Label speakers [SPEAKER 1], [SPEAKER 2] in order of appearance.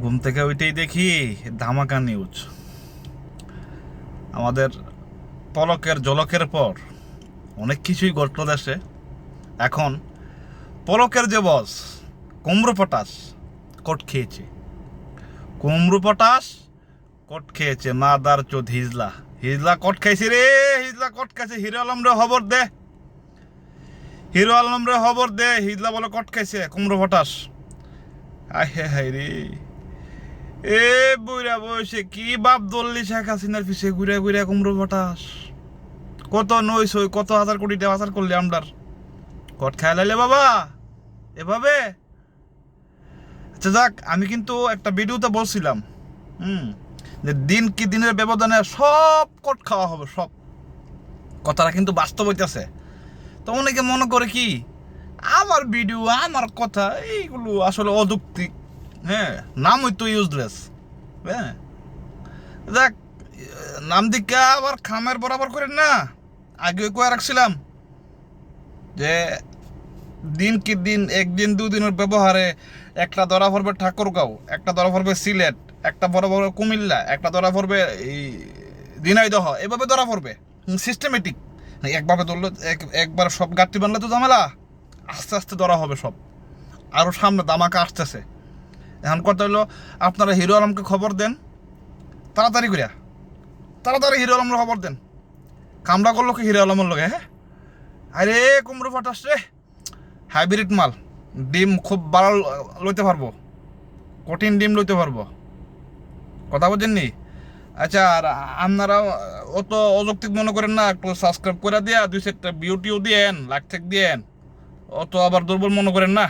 [SPEAKER 1] ঘুম থেকে ওইটাই দেখি ধামাকা নিউজ আমাদের পলকের জলকের পর অনেক কিছুই ঘটল দেশে। এখন পলকের যে বস কুমড়ো পটাশ, কট খেয়েছে। কুমড়ো পটাশ, কট খেয়েছে। মাদার চোদ হিজলা। হিজলা কট খাইছে রে, হিজলা কট খাইছে। হিরো আলম রে খবর দে। হিরো আলম রে খবর দে। হিজলা বলে কট খাইছে কুমড়ো পটাশ। আয় হে হাই রে। এ বুড়া বয়সে কি বাপ দল্লি শেখ হাসিনার পিছে ঘুরে ঘুরে কুমড়ো পটাশ? কত নই সই, কত হাজার কোটি টাকা হাজার করলি আমরার? কট খাই লাইলে বাবা, এভাবে? আচ্ছা যাক, আমি কিন্তু একটা ভিডিওতে বলছিলাম, হুম, যে দিন কি দিনের ব্যবধানে সব কট খাওয়া হবে, সব। কথাটা কিন্তু বাস্তব হইতেছে। তো অনেকে মনে করে কি, আমার ভিডিও, আমার কথা, এইগুলো আসলে অযৌক্তিক। হ্যাঁ নাম হইতো ইউজলেস হ্যাঁ দেখ নাম দিকে আবার খামের বরাবর করেন না। আগে কয়ে রাখছিলাম যে, দিন কি দিন, একদিন দুদিনের ব্যবহারে একটা ধরা পড়বে ঠাকুরগাঁও, একটা ধরা পড়বে সিলেট, একটা বড় বড় কুমিল্লা, একটা ধরা পড়বে এই দিনাইদহ এভাবে ধরা পড়বে। সিস্টেমেটিক একভাবে ধরলে, এক- একবার সব গাঁটটি বানলে তো ঝামেলা। আস্তে আস্তে ধরা হবে সব। আরও সামনে দামাকা আসতেছে। এখন কথা হলো, আপনারা হিরো আলমকে খবর দেন, তাড়াতাড়ি করিয়া। তাড়াতাড়ি হিরো আলমের খবর দেন। কামড়া করল কি হিরো আলমের লগে হ্যাঁ? আরে, কুমড়ো ফাটাস রে। হাইব্রিড মাল, ডিম খুব ভালো লইতে পারব। কঠিন ডিম লইতে পারব। কথা বলছেননি আচ্ছা আর আপনারা অত অযৌক্তিক মনে করেন না, একটু সাবস্ক্রাইব করে দিয়া, দুই চারটা বিউটিও দিয়েন লাখ ঠেক দিয়েন। অত আবার দুর্বল মনে করেন না।